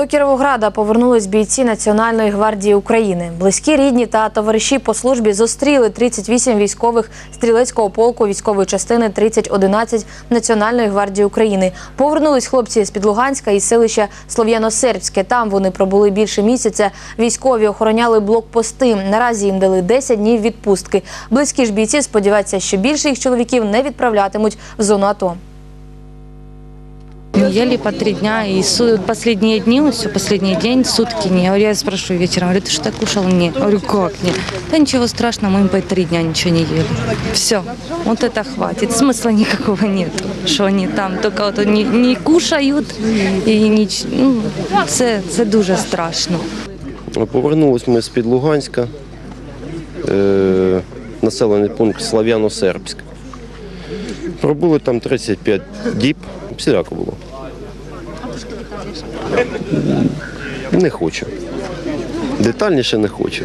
До Кіровограда повернулись бійці Національної гвардії України. Близькі рідні та товариші по службі зустріли 38 військових стрілецького полку військової частини 3011 Національної гвардії України. Повернулись хлопці з під Луганська із селища Слов'яно-Сербське. Там вони пробули більше місяця. Військові охороняли блокпости. Наразі їм дали 10 днів відпустки. Близькі ж бійці сподіваються, що більше їх чоловіків не відправлятимуть в зону АТО Ели по три дня, и су- последние дни, вот все, последний день, сутки не. Я говорю, Я спрашиваю вечером, говорю, ты что кушал? Не. Я говорю, как не? Да ничего страшного, мы по три дня ничего не ели. Все, вот это хватит, смысла никакого нет, что они там, только вот не, не кушают, и ніч, ну, це, це дуже страшно. Повернулись ми з-під Луганська, е, населений пункт Слав'яно-Сербськ. Пробули там 35 діб, всіляко було. Не хочу. Детальніше не хочу.